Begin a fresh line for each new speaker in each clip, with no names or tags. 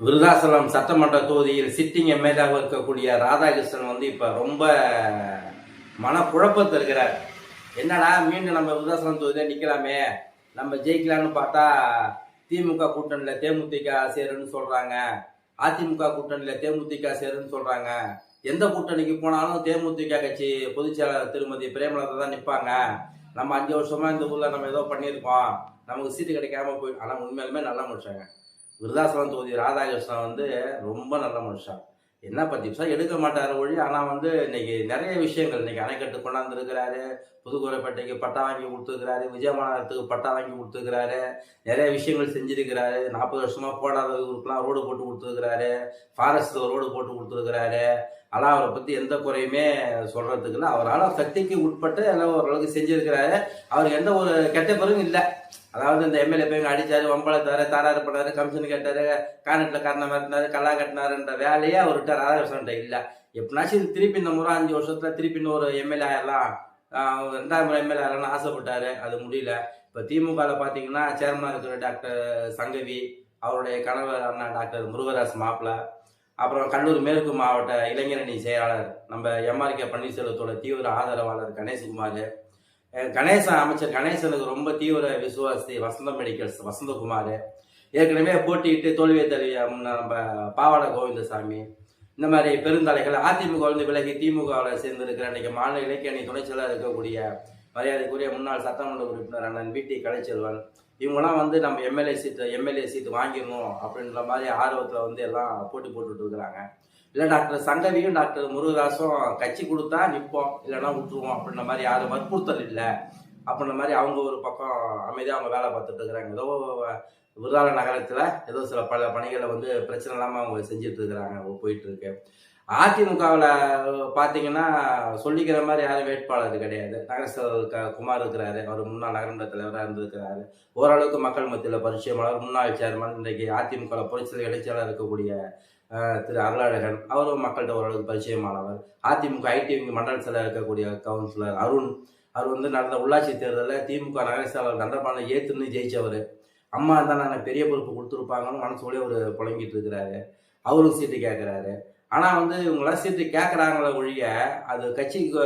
விருதாசலம் சட்டமன்ற தொகுதியில் சிட்டிங் எம்எல்ஏவாக இருக்கக்கூடிய ராதாகிருஷ்ணன் வந்து இப்போ ரொம்ப மனக்குழப்பத்தில் இருக்கிறார். என்னடா மீண்டும் நம்ம விருதாசலம் தொகுதியில் நிற்கலாமே நம்ம ஜெயிக்கலாம்னு பார்த்தா திமுக கூட்டணியில் தேமுதிக சேருன்னு சொல்கிறாங்க அதிமுக கூட்டணியில் தேமுதிக சேருன்னு சொல்கிறாங்க எந்த கூட்டணிக்கு போனாலும் தேமுதிக கட்சி பொதுச்செயலாளர் திருமதி பிரேமலதா தான் நிற்பாங்க நம்ம அஞ்சு வருஷமாக இந்த ஊரில் நம்ம ஏதோ பண்ணியிருக்கோம். நமக்கு சீட்டு கிடைக்காம போய் ஆனால் உண்மையிலுமே நல்லா முடிச்சாங்க விருதாசலம் தொகுதி ராதாகிருஷ்ணன் வந்து ரொம்ப நல்ல மனுஷன் என்ன பத்தி சார் எடுக்க மாட்டார் ஒழி ஆனால் வந்து இன்னைக்கு நிறைய விஷயங்கள் இன்னைக்கு அணைக்கட்டு கொண்டாந்துருக்கிறாரு புதுக்கோரைப்பேட்டைக்கு பட்டா வாங்கி கொடுத்துருக்கிறாரு விஜயமாநகரத்துக்கு பட்டா வாங்கி கொடுத்துருக்கிறாரு நிறைய விஷயங்கள் செஞ்சிருக்கிறாரு நாற்பது வருஷமா போடாத ஊருக்குலாம் ரோடு போட்டு கொடுத்துருக்கிறாரு ஃபாரஸ்ட் ரோடு போட்டு கொடுத்துருக்கிறாரு. ஆனால் அவரை பற்றி எந்த குறையுமே சொல்றதுக்கு இல்லை. அவரால் சக்திக்கு உட்பட்டு எல்லாம் ஓரளவுக்கு செஞ்சிருக்கிறாரு. அவருக்கு எந்த ஒரு கெட்ட பேரும் இல்லை. அதாவது இந்த எம்எல்ஏ போய் அடிச்சாரு வம்பளத்தாரு தாராறு பண்ணாரு கமிஷன் கேட்டார் கானட்ல காரணம் மாட்டினாரு கல்லா கட்டினாருன்ற வேலையே அவர்கிட்ட ராதாகிருஷ்ணன் இல்ல. எப்படினாச்சும் இது திருப்பி இந்த முறை அஞ்சு வருஷத்துல திருப்பி இன்னொரு எம்எல்ஏ ஆயிரலாம். ரெண்டாயிரம் முறை எம்எல்ஏ ஆயிரலாம்னு ஆசைப்பட்டாரு. அது முடியல. இப்ப திமுகவில் பாத்தீங்கன்னா சேர்மனா இருக்கிற டாக்டர் சங்கவி அவருடைய கணவர் அண்ணா டாக்டர் முருகராஜ் மாப்பிள்ள அப்புறம் கடலூர் மேற்கு மாவட்ட இளைஞரணி செயலாளர் நம்ம எம்ஆர்கே பன்னீர்செல்வத்தோட தீவிர ஆதரவாளர் கணேஷ்குமார் கணேசன் அமைச்சர் கணேசனுக்கு ரொம்ப தீவிர விசுவாசி வசந்த மெடிக்கல்ஸ் வசந்தகுமார். ஏற்கனவே போட்டியிட்டு தோல்வியை தழுவிய நம்ம பாவாட கோவிந்தசாமி. இந்த மாதிரி பெருந்தலைகள் அதிமுக வந்து விலகி திமுகவில் சேர்ந்திருக்கிற அன்றைக்கி மாநில இலக்கிய அணி துணைச்சலாக இருக்கக்கூடிய மரியாதைக்குரிய முன்னாள் சட்டமன்ற உறுப்பினர் அண்ணன் வீட்டி கலைச்செல்வன். இவங்கெல்லாம் வந்து நம்ம எம்எல்ஏ சீட்டு எம்எல்ஏ சீட்டு வாங்கிடணும் அப்படின்ற மாதிரி ஆர்வத்தில் வந்து எல்லாம் போட்டி போட்டுட்டு இருக்கிறாங்க. இல்லை டாக்டர் சங்கவியும் டாக்டர் முருகதாசும் கட்சி கொடுத்தா நிற்போம் இல்லைன்னா விட்டுருவோம் அப்படின்ற மாதிரி யாரும் வற்புறுத்தல் இல்லை. அப்படின்ற மாதிரி அவங்க ஒரு பக்கம் அமைதியாக அவங்க வேலை பார்த்துட்டு இருக்கிறாங்க. ஏதோ விருதாள நகரத்தில் ஏதோ சில பல பணிகளை வந்து பிரச்சனை இல்லாமல் அவங்க செஞ்சுட்டு இருக்கிறாங்க. போயிட்டு இருக்கு. அதிமுகவில் பார்த்தீங்கன்னா சொல்லிக்கிற மாதிரி யாரும் வேட்பாளர் கிடையாது. நகரசபை க குமார் இருக்கிறாரு. அவர் முன்னாள் நகரமன்ற தலைவராக இருந்திருக்கிறாரு. ஓரளவுக்கு மக்கள் மத்தியில் பரிச்சயமானவர். முன்னாள் சேர்மன் இன்றைக்கு அதிமுகவில் புரட்சி இடைச்சலாக இருக்கக்கூடிய திரு அருளாழகன் அவரும் மக்கள்கிட்ட ஓரளவுக்கு பரிச்சயமானவர். அதிமுக ஐடி மண்டல இருக்கக்கூடிய கவுன்சிலர் அருண். அவர் வந்து நடந்த உள்ளாட்சி தேர்தலில் திமுக நகரசாளர் செயலாளர் தண்டபானை ஏத்துன்னு ஜெயிச்சவர். அம்மா தான் நான் பெரிய பொறுப்பு கொடுத்துருப்பாங்கன்னு மனசுக்குள்ளே ஒரு புழங்கிட்டு இருக்கிறாரு. அவரும் சீட்டு கேட்குறாரு ஆனால் வந்து இவங்களாம் சீட்டு கேட்குறாங்களே ஒழிய அது கட்சிக்கு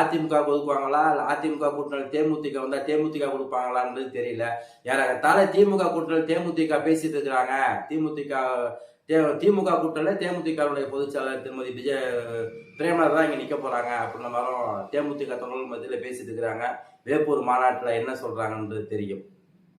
அதிமுக ஒதுக்குவாங்களா? இல்லை அதிமுக கூட்டணி தேமுதிக வந்தால் தேமுதிக கொடுப்பாங்களான்றது தெரியல. ஏறத்தாழ திமுக கூட்டணி தேமுதிக பேசிட்டு இருக்கிறாங்க. திமுக திமுக கூட்டணியில் தேமுதிகவுடைய பொதுச்செயலாளர் திருமதி விஜய பிரேமலர் தான் இங்கே நிற்க போகிறாங்க அப்படின்ற மாதிரியும் தேமுதிக தொண்டர்கள் மத்தியில் பேசிட்டு இருக்கிறாங்க. வேப்பூர் மாநாட்டில் என்ன சொல்கிறாங்கன்றது தெரியும்.